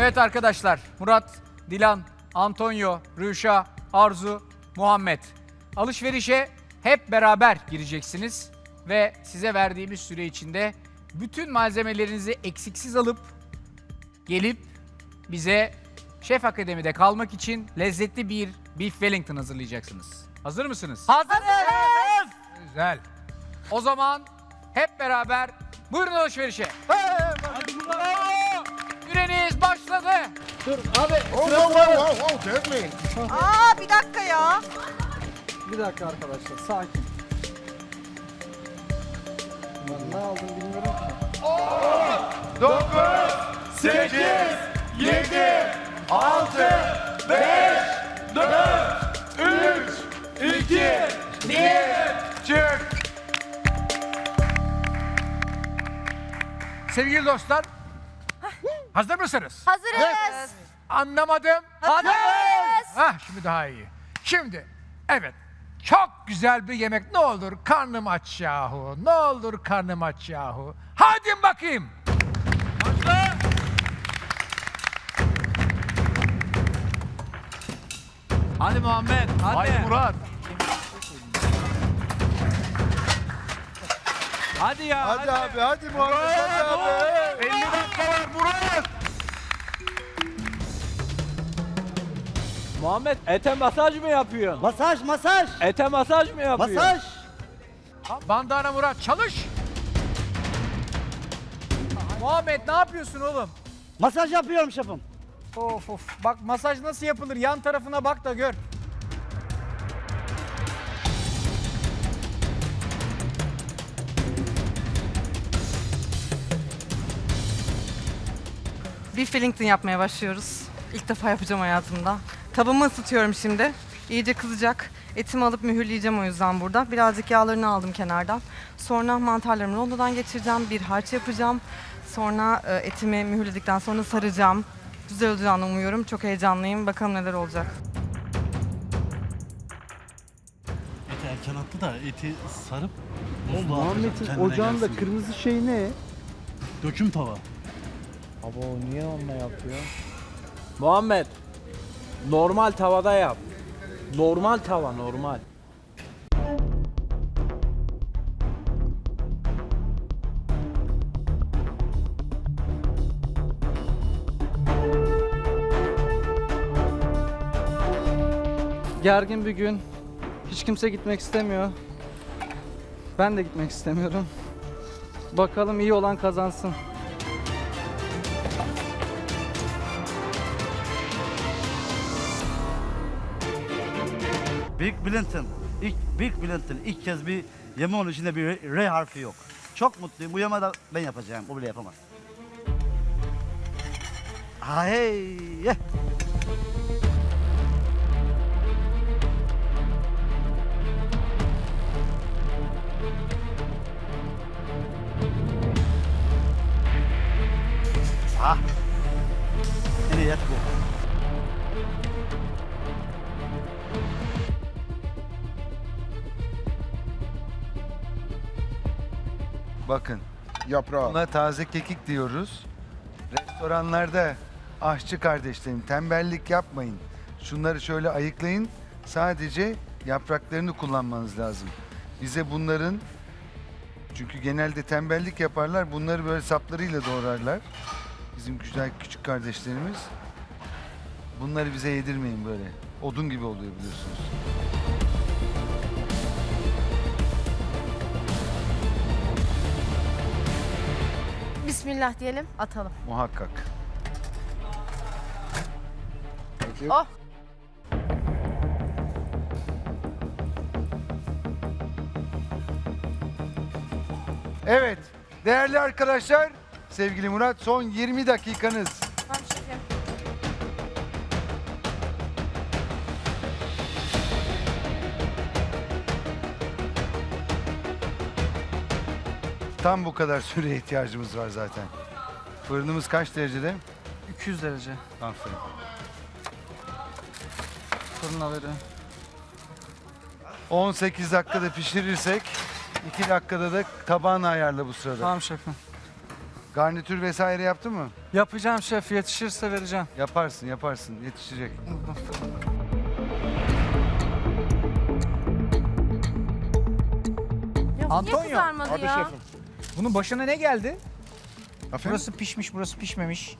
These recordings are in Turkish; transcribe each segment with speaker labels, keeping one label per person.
Speaker 1: Evet arkadaşlar, Murat, Dilan, Antonio, Rüşa, Arzu, Muhammed. Alışverişe hep beraber gireceksiniz ve size verdiğimiz süre içinde bütün malzemelerinizi eksiksiz alıp gelip bize Şef Akademi'de kalmak için lezzetli bir Beef Wellington hazırlayacaksınız. Hazır mısınız?
Speaker 2: Hazırız.
Speaker 1: Güzel. O zaman hep beraber buyurun alışverişe. Süreniz başladı.
Speaker 3: Oh, whoa, whoa, whoa, whoa, gently.
Speaker 2: Aa bir dakika ya.
Speaker 4: Bir dakika arkadaşlar sakin. Ben ne aldım bilmiyorum ki.
Speaker 5: 9, 8, 7, 6, 5, 4, 3, 2, 1, çık.
Speaker 1: Sevgili dostlar, hazır mısınız?
Speaker 6: Hazırız.
Speaker 1: Anlamadım.
Speaker 6: Hazırız.
Speaker 1: Hah şimdi daha iyi. Şimdi evet çok güzel bir yemek ne olur karnım aç yahu. Ne olur karnım aç yahu. Hadi bakayım.
Speaker 7: Hadi Muhammed, hadi.
Speaker 1: Hadi Murat.
Speaker 7: Hadi ya.
Speaker 5: Hadi abi, hadi Muhammed, hadi abi.
Speaker 1: 50 dakika var Murat.
Speaker 7: Muhammed ete masaj mı yapıyorsun?
Speaker 4: Masaj masaj.
Speaker 7: Ete masaj mı yapıyorsun?
Speaker 4: Masaj.
Speaker 1: Bandana Murat çalış. Muhammed ne yapıyorsun oğlum?
Speaker 4: Masaj yapıyorum şefim.
Speaker 1: Of of. Bak masaj nasıl yapılır? Yan tarafına bak da gör.
Speaker 2: Bir Wellington yapmaya başlıyoruz. İlk defa yapacağım hayatımda. Tavamı ısıtıyorum şimdi. İyice kızacak. Etimi alıp mühürleyeceğim o yüzden burada. Birazcık yağlarını aldım kenardan. Sonra mantarlarımı rondodan geçireceğim. Bir harç yapacağım. Sonra e, etimi mühürledikten sonra saracağım. Güzel olacağını umuyorum. Çok heyecanlıyım. Bakalım neler olacak.
Speaker 8: Eti erken attı da eti sarıp buzluğa atacağım,
Speaker 4: Muhammed'in
Speaker 8: kendine
Speaker 4: ocağında
Speaker 8: gelsin.
Speaker 4: kırmızı şey ne?
Speaker 8: Döküm tava.
Speaker 4: Abo niye onunla yapıyor?
Speaker 7: Muhammed, normal tavada yap. Normal tava, normal.
Speaker 4: Gergin bir gün. Hiç kimse gitmek istemiyor. Ben de gitmek istemiyorum. Bakalım iyi olan kazansın.
Speaker 9: Big Blinton. İlk, Big Blinton ilk kez bir yeme onun içinde bir R, harfi yok. Çok mutluyum. Bu yeme de ben yapacağım. O bile yapamaz. Ha hey. ye. Ha. En iyi et bu.
Speaker 5: Bakın,
Speaker 3: Yaprağı.
Speaker 5: buna taze kekik diyoruz. Restoranlarda aşçı kardeşlerim tembellik yapmayın. Şunları şöyle ayıklayın. Sadece yapraklarını kullanmanız lazım. Bize bunların çünkü genelde tembellik yaparlar. Bunları böyle saplarıyla doğrarlar. Bizim güzel küçük kardeşlerimiz. Bunları bize yedirmeyin böyle. Odun gibi oluyor biliyorsunuz.
Speaker 6: Bismillah diyelim, atalım.
Speaker 5: Muhakkak.
Speaker 3: Thank you.
Speaker 6: Oh.
Speaker 5: Evet, değerli arkadaşlar, sevgili Murat son 20 dakikanız. Tam bu kadar süreye ihtiyacımız var zaten. Fırınımız kaç derecede?
Speaker 4: 200 derece.
Speaker 5: Aferin.
Speaker 4: Fırına verin.
Speaker 5: 18 dakikada pişirirsek 2 dakikada da tabağını ayarla bu sırada.
Speaker 4: Tamam şefim.
Speaker 5: Garnitür vesaire yaptı mı?
Speaker 4: Yapacağım şef yetişirse vereceğim.
Speaker 5: Yaparsın yaparsın yetişecek.
Speaker 1: Antonio,
Speaker 6: niye kızarmadı
Speaker 3: Abi
Speaker 6: ya?
Speaker 3: şefim.
Speaker 1: Bunun başına ne geldi?
Speaker 3: Efendim?
Speaker 1: Burası pişmiş, burası pişmemiş.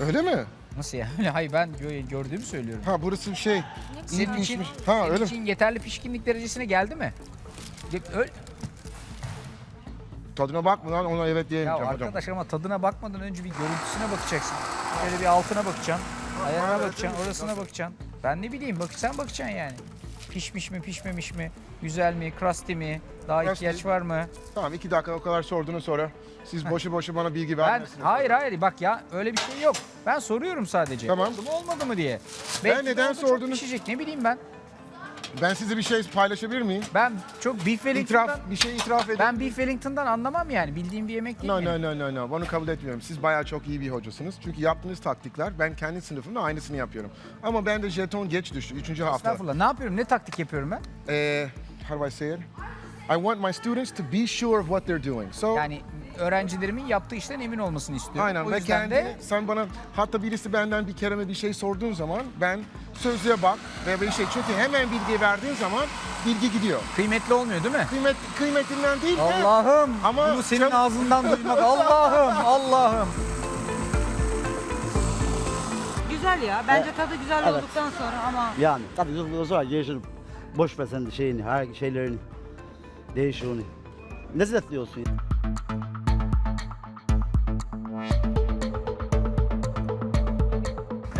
Speaker 3: Öyle mi?
Speaker 1: Nasıl yani? Hayır ben gö- gördüğümü söylüyorum.
Speaker 3: Ha burası bir şey.
Speaker 1: Senin için,
Speaker 3: pişmiş. Ha,
Speaker 1: senin
Speaker 3: öyle mi?
Speaker 1: için yeterli pişkinlik derecesine geldi mi? Ge- öl-
Speaker 3: Tadına bakmadan ona evet
Speaker 1: Ya
Speaker 3: diyemeyeceğim hocam.
Speaker 1: arkadaş ama tadına bakmadan önce bir görüntüsüne bakacaksın. Şöyle bir altına bakacaksın. Ayarına bakacaksın, orasına bakacaksın. Ben ne bileyim bak sen bakacaksın yani. Pişmiş mi, pişmemiş mi? Güzel mi, crusty mi? Daha
Speaker 3: Crusty.
Speaker 1: ihtiyaç var mı?
Speaker 3: Tamam iki dakika o kadar sorduğunuz sonra siz boşu boşu bana bilgi
Speaker 1: Ben hayır hayır bak ya öyle bir şey yok. Ben soruyorum sadece.
Speaker 3: Tamam.
Speaker 1: Oldu mu olmadı mı diye.
Speaker 3: Ben
Speaker 1: Belki de
Speaker 3: neden
Speaker 1: orada çok
Speaker 3: sordunuz?
Speaker 1: Pişecek ne bileyim ben.
Speaker 3: Ben size bir şey paylaşabilir miyim?
Speaker 1: Ben çok Beef Wellington'dan,
Speaker 3: İtiraf, bir şey itiraf edin.
Speaker 1: ben Beef Wellington'dan anlamam yani. Bildiğim bir yemek değil
Speaker 3: No,
Speaker 1: mi?
Speaker 3: no, no, no, no. Onu kabul etmiyorum. Siz bayağı çok iyi bir hocasınız. Çünkü yaptığınız taktikler ben kendi sınıfımda aynısını yapıyorum. Ama ben de jeton geç düştü. Üçüncü hafta.
Speaker 1: Estağfurullah. Ne yapıyorum? Ne taktik yapıyorum ben?
Speaker 3: Eh, how do I say it? I want my students to be sure of what they're doing. So,
Speaker 1: Yani öğrencilerimin yaptığı işten emin olmasını istiyorum.
Speaker 3: aynen
Speaker 1: O
Speaker 3: ve
Speaker 1: yüzden
Speaker 3: kendi,
Speaker 1: de
Speaker 3: sen bana hatta birisi benden bir kereme bir şey sorduğun zaman ben sözlüğe bak ve bir şey çünkü hemen bilgi verdiğin zaman bilgi gidiyor.
Speaker 1: kıymetli olmuyor değil mi?
Speaker 3: Kıymet, kıymetinden değil de
Speaker 1: Allah'ım
Speaker 3: Ama
Speaker 1: bunu senin
Speaker 3: çok-
Speaker 1: ağzından duymak Allah'ım Allah'ım.
Speaker 10: Güzel ya. Bence tadı güzel
Speaker 9: Evet.
Speaker 10: olduktan sonra ama
Speaker 9: Yani tabii o zaman yeşil. Boş ver sen şeyini, her şeylerini. Değişir onu. Lezzetli olsun.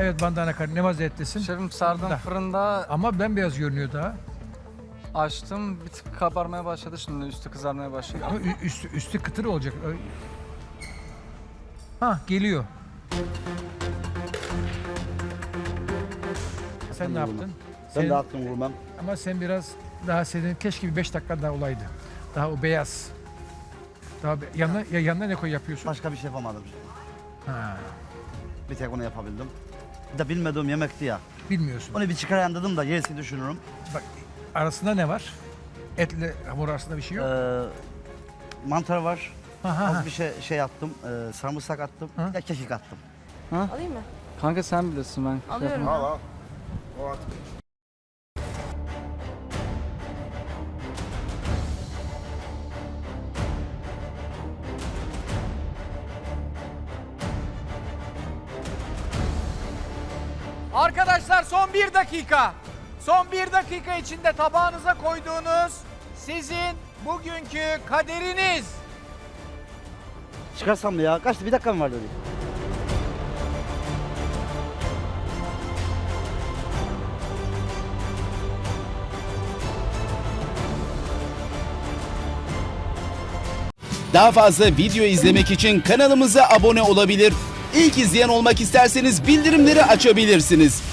Speaker 11: Evet bandana kar ne vaziyettesin?
Speaker 4: Şefim sardım
Speaker 11: Da.
Speaker 4: fırında
Speaker 11: Ama bembeyaz görünüyor daha.
Speaker 4: açtım. Bir tık kabarmaya başladı şimdi üstü kızarmaya başladı.
Speaker 11: Ama ü- üstü, üstü kıtır olacak. Ö- Ha geliyor. Sen ne yaptın?
Speaker 9: Ben
Speaker 11: Senin-
Speaker 9: de aklım vurmam.
Speaker 11: Ama sen biraz daha senin keşke bir 5 dakika daha olaydı. Daha o beyaz. Daha be- yanına, ya yanına ne koy yapıyorsun?
Speaker 9: Başka bir şey yapamadım.
Speaker 11: Ha,
Speaker 9: Bir tek onu yapabildim. Bir de bilmediğim yemekti ya.
Speaker 11: bilmiyorsun.
Speaker 9: Onu bir çıkarayım dedim de gerisini düşünürüm.
Speaker 11: Bak arasında ne var? Etle hamur arasında bir şey yok.
Speaker 9: Ee, mantar var.
Speaker 11: Ha, ha, ha.
Speaker 9: Az bir şey şey attım. Ee, sarımsak attım.
Speaker 11: Ha?
Speaker 9: Bir de kekik attım.
Speaker 6: Alayım mı?
Speaker 4: Kanka sen bilirsin ben. şey
Speaker 6: Alıyorum.
Speaker 3: al al. O at.
Speaker 1: Arkadaşlar son bir dakika. Son bir dakika içinde tabağınıza koyduğunuz sizin bugünkü kaderiniz.
Speaker 9: Çıkarsam mı ya? Kaçtı? Bir dakika mı var dedi.
Speaker 12: Daha fazla video izlemek için kanalımıza abone olabilir. İlk izleyen olmak isterseniz bildirimleri açabilirsiniz.